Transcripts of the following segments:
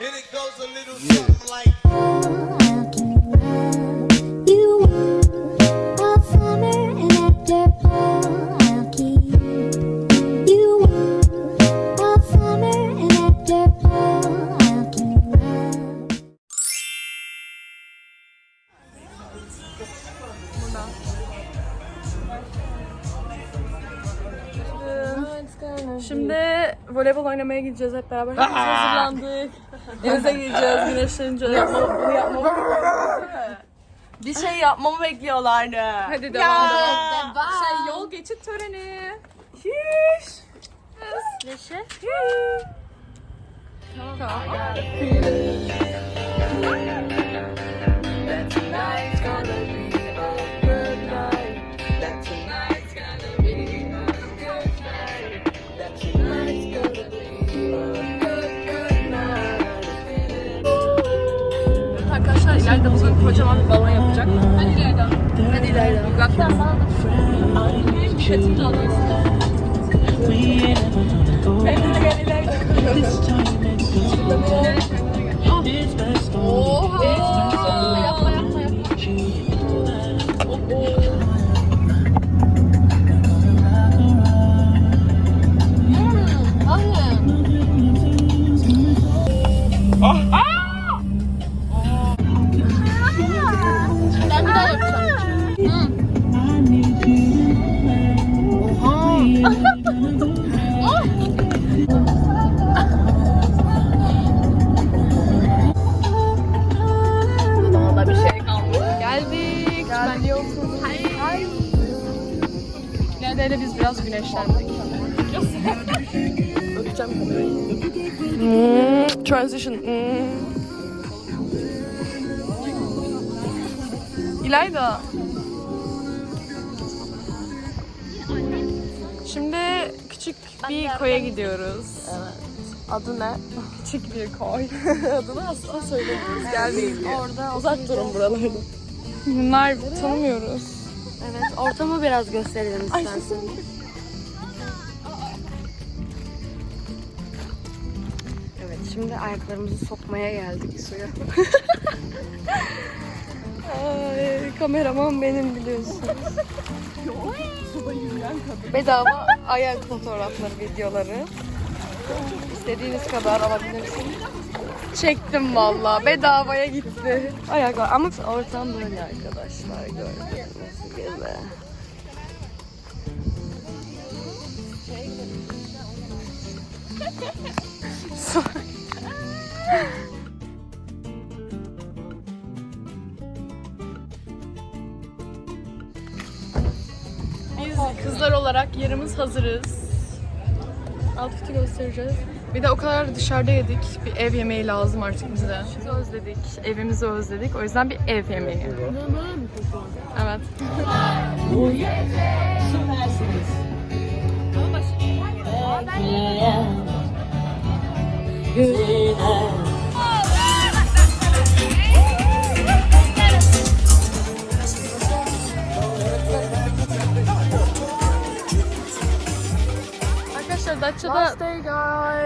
And it goes a little something like. Şimdi voleybol oynamaya gideceğiz hep beraber. Hepimiz hazırlandık. Denize gireceğiz güneşlenince. Yapma, bunu yapmamı Bir şey yapmamı bekliyorlardı. Hadi devam edelim. Şey yol geçit töreni. Hiş. Neşe. Tamam. tamam. İleride bugün kocaman bir balon yapacak. Hadi ileride. Hadi ileride. Uzaktan bana da. Benim şetim de alıyorsun. De gel ileride. Oha! Yapma yapma yapma. Ben Geldik. Geldik. Hayır. Hayır. İleride biz biraz güneşlendik. Öpeceğim kamerayı. Hmm, transition. Hmm. İlayda. Şimdi küçük bir koya gidiyoruz. Evet. Adı ne? Küçük bir koy. Adını asla söylemiyoruz. Gelmeyin diye. Orada Uzak durun buralardan. Bunlar tanımıyoruz. evet ortamı biraz gösterelim istersen. Evet şimdi ayaklarımızı sokmaya geldik suya. Ay, kameraman benim biliyorsun. Bedava ayak fotoğrafları, videoları. İstediğiniz kadar alabilirsiniz. Çektim valla. Bedavaya gitti. Ayaklar. Ama Ortam böyle arkadaşlar gördüğünüz gibi. biz kızlar olarak yerimiz hazırız. Outfit'i göstereceğiz. Bir de o kadar dışarıda yedik. Bir ev yemeği lazım artık bize. Bizi özledik. Evimizi özledik. O yüzden bir ev yemeği. Evet. Arkadaşlar Datça'da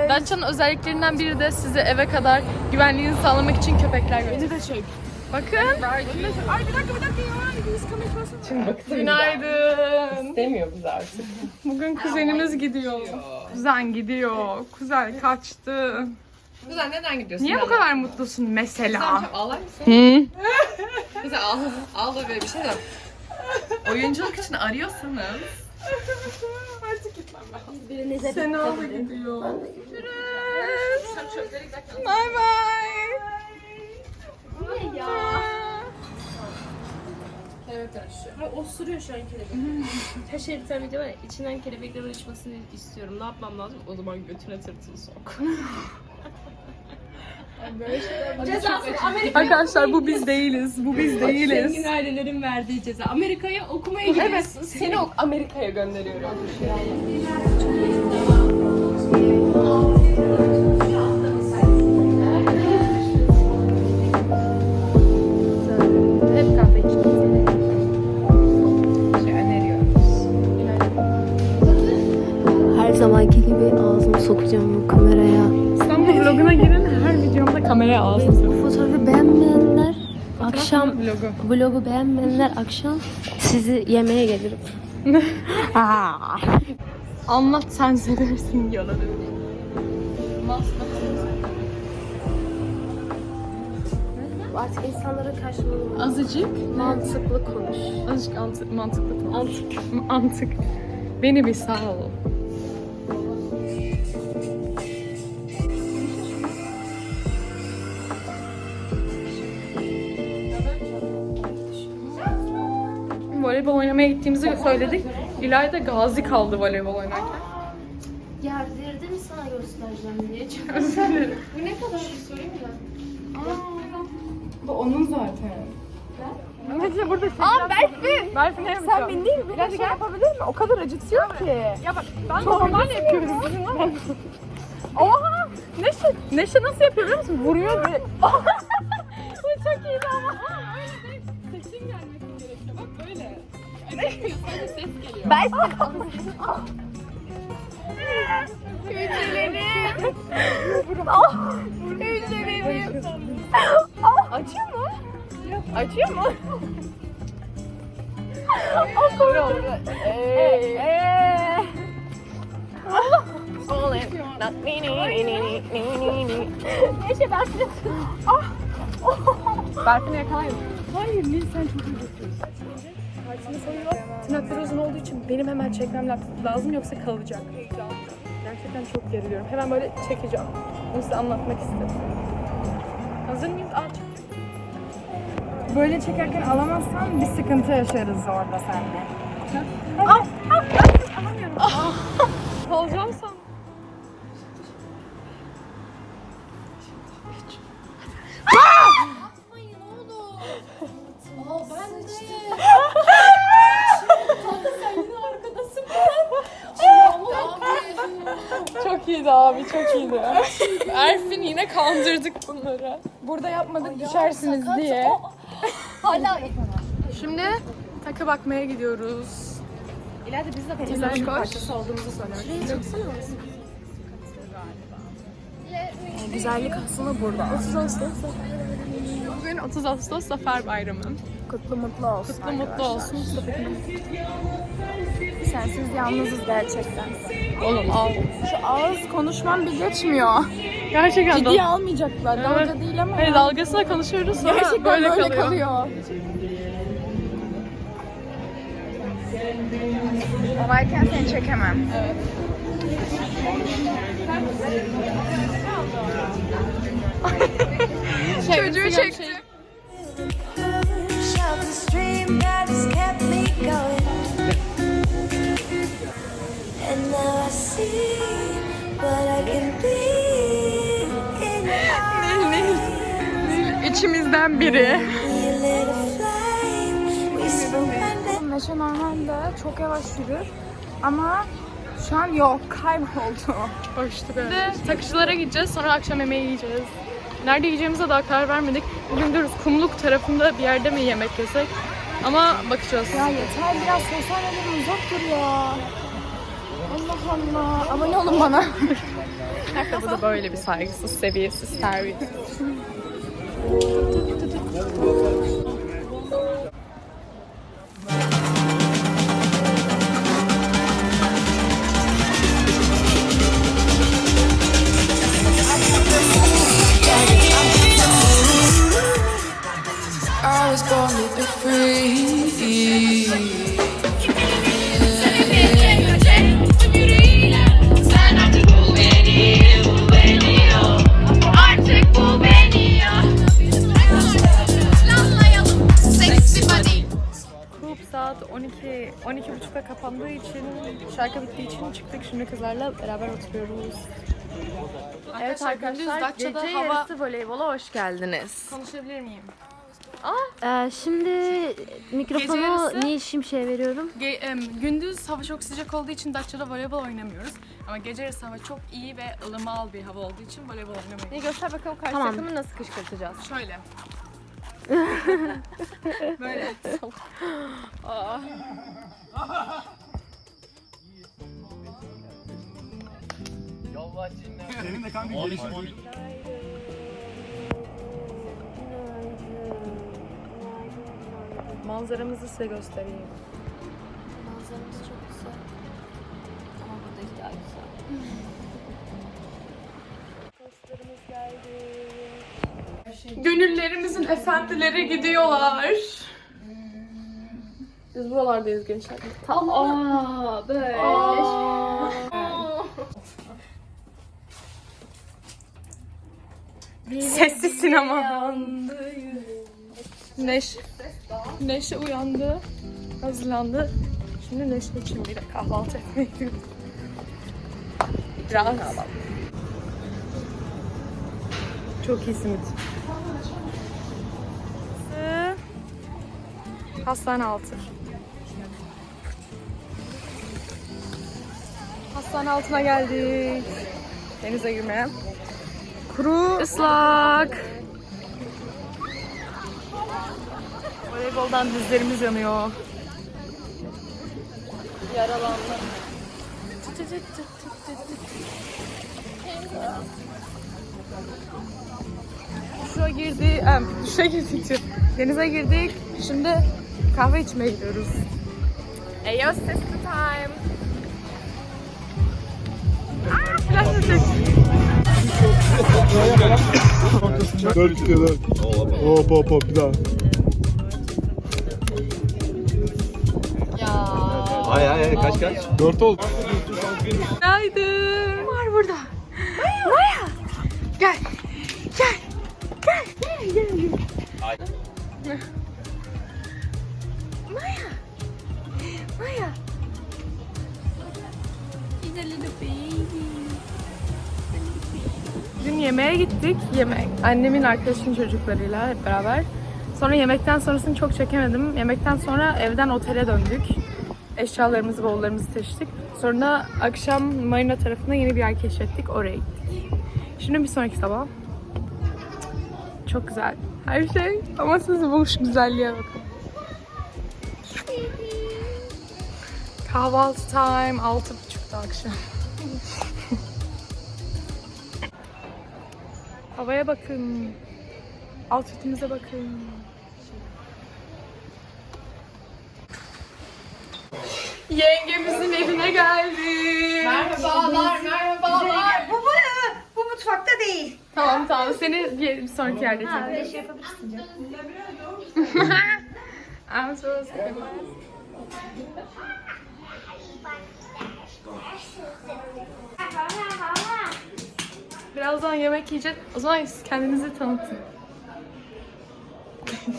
Datça'nın özelliklerinden biri de size eve kadar güvenliğini sağlamak için köpekler götürüyor. Beni de çek. Bakın. Ay bir dakika bir dakika ya. Günaydın. İstemiyor bizi artık. Bugün kuzenimiz gidiyor. Kuzen gidiyor. Kuzen kaçtı. Güzel neden gidiyorsun? Niye bu kadar mutlusun mesela? Ağlar mısın? Güzel ağla, ağla böyle bir şey de. Oyunculuk için arıyorsanız Seni aldı gidiyor. Görüşürüz. Bye bye. O sürüyor şu an kelebeği. Taş eriten video var ya, içinden kelebeklerin uçmasını istiyorum. Ne yapmam lazım? O zaman götüne tırtıl sok. Cezası Amerika. Arkadaşlar bu biz değiliz. Bu biz değiliz. Zengin ailelerin verdiği ceza. Amerika'ya okumaya gidiyorsun. Evet, seni o Amerika'ya gönderiyorum. Hep kahve içiyoruz. şey. Her zamanki gibi ağzımı sokacağım kameraya. Vloguna girin her videomda kameraya ağzını Bu fotoğrafı beğenmeyenler akşam Vlogu. vlogu beğenmeyenler akşam sizi yemeğe gelirim. Anlat sen seversin yalanı. Artık insanlara karşılığında Azıcık. mantıklı konuş. Azıcık mantık, mantıklı konuş. Mantık. Mantık. Beni bir sağ ol. Voleybol oynamaya gittiğimizi söyledik. İlayda gazi kaldı voleybol oynarken. Yerdirdim sana göstereceğim diye. Dilerim. Bu ne kadar sorayım da. Bu onun zaten. Nece burada şey Aa Berfin! Berfin ne yapıyor? Sen bindin mi? Biraz şey yapabilir mi? O kadar acıtıyor ki. Ya bak ben normal yapıyoruz. Oha! Neşe, Neşe nasıl yapıyor biliyor musun? Vuruyor böyle. Ne yapıyor? Sadece ses geliyor. Acıyor mu? Acıyor mu? O korktu. Eee. Eee. Neyse Berfin'i... Ah! Berfin'i yakalayın. Hayır Nil sen çok iyi bakıyorsun. Karşısında soruyor. Tırnakları uzun olduğu için benim hemen çekmem la- lazım yoksa kalacak. Gerçekten çok geriliyorum. Hemen böyle çekeceğim. Bunu size anlatmak istedim. Hazır mıyız? Aç. Böyle çekerken alamazsan bir sıkıntı yaşarız orada seninle. Kalacağım sandım. Çok iyiydi abi, çok iyiydi. Erfin yine kandırdık bunları. Burada yapmadık düşersiniz diye. Şimdi takı bakmaya gidiyoruz. İleride biz de Güzel Güzel koş. parçası olduğumuzu söylemek Güzellik aslında burada. 30 Ağustos. Bugün 30 Ağustos Zafer Bayramı. Kutlu mutlu olsun. Kutlu mutlu olsun Mustafa Kemal. Sensiz yalnızız gerçekten. Oğlum al. Şu ağız konuşmam bir geçmiyor. Gerçekten Ciddiye dal- almayacaklar. Evet. Dalga değil ama. Hayır dalgasına konuşuyoruz sonra Gerçekten böyle, böyle, kalıyor. kalıyor. O varken seni çekemem. Çocuğu çekti. Eyes. İçimizden biri. Neşe normalde çok yavaş yürür. Ama şu an yok. Kayboldu. Hoştu böyle. Takıcılara gideceğiz sonra akşam yemeği yiyeceğiz. Nerede yiyeceğimize daha karar vermedik. Bugün diyoruz kumluk tarafında bir yerde mi yemek yesek? Ama bakacağız. Ya yeter biraz sosyal medyadan uzak dur ya. Allah Allah. Abone olun bana. Bu da böyle bir saygısız, seviyesiz, terbiyesiz. Thank you. Kızlarla beraber oturuyoruz. Evet arkadaşlar, arkadaşlar gece gece hava- yarısı voleybola hoş geldiniz. Konuşabilir miyim? Ee, şimdi mikrofonu yarısı- Nil Şimşek'e veriyorum. Ge- em, gündüz hava çok sıcak olduğu için Datça'da voleybol oynamıyoruz. Ama gece yarısı hava çok iyi ve ılımal bir hava olduğu için voleybol oynamayı. Bir göster bakalım karşı Tamam. takımı nasıl kışkırtacağız. Şöyle. Böyle. Aa. Senin de kanka Abi, gelişmiş. abi. Manzaramızı size göstereyim. Manzaramız çok güzel. Ama buradaki daha güzel. Dostlarımız geldi. Şey- Gönüllerimizin efendileri gidiyorlar. Biz buralardayız gençler. Tam Aa, böyle. Aa. Sessiz sinema. Neş Neşe uyandı. Hazırlandı. Şimdi Neşe için bir de kahvaltı etmeye gidiyoruz. Biraz. Çok iyi simit. Hastane altı. Hastane altına geldik. Denize girmeye. Kuru ıslak. Voleyboldan dizlerimiz yanıyor. Yaralandı. Duşa girdi, em, duşa girdik. Denize girdik. Şimdi kahve içmeye gidiyoruz. Eyo sister time. Aa, flash. Dört gidiyor dört. Hop hop hop bir daha. Hay hay hay kaç kaç? Dört oldu. Günaydın. Var burada. Gittik. Yemek. Annemin arkadaşının çocuklarıyla hep beraber. Sonra yemekten sonrasını çok çekemedim. Yemekten sonra evden otele döndük. Eşyalarımızı, bavullarımızı taşıdık. Sonra akşam marina tarafında yeni bir yer keşfettik. Oraya gittik. Şimdi bir sonraki sabah. Çok güzel. Her şey. Ama siz bu güzelliğe bakın. Kahvaltı time. Altı buçukta akşam. Havaya bakın. Outfitimize bakın. Yengemizin evine geldik. Merhabalar, merhabalar. Bu, bu, bu mutfakta değil. Tamam tamam seni bir, bir sonraki yerde çekeceğim. Böyle şey yapabilirsin canım. I'm so sorry. Birazdan yemek yiyeceğiz. O zaman siz kendinizi tanıtın.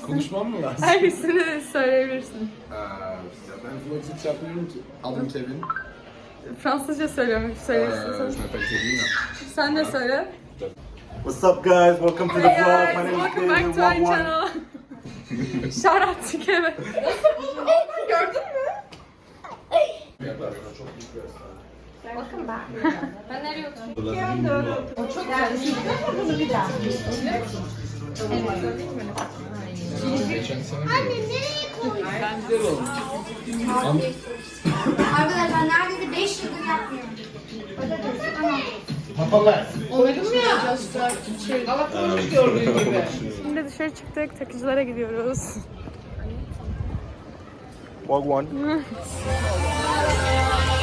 Konuşmam mı lazım? Hangisini söyleyebilirsin. Ee, ya ben vlog hiç yapmıyorum ki. Adım Kevin. Fransızca söylüyorum. Ee, Söyleyebilirsin. je sen. m'appelle Kevin. Sen de söyle. What's up guys? Welcome to the Hey vlog. guys, My name is welcome back David. to our one. channel. Shout out to Kevin. Arkadaşlar neredeyse 5 yıldır yapmıyorum. Şimdi dışarı çıktık. Takıcılara gidiyoruz. Walk one. Normalement, le filtre mais les gens me disent, ça, c'est cool, j'arrive pas.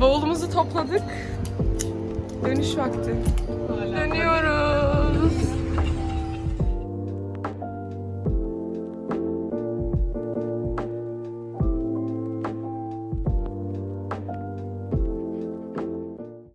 Bavulumuzu topladık. Dönüş vakti. Dönüyoruz.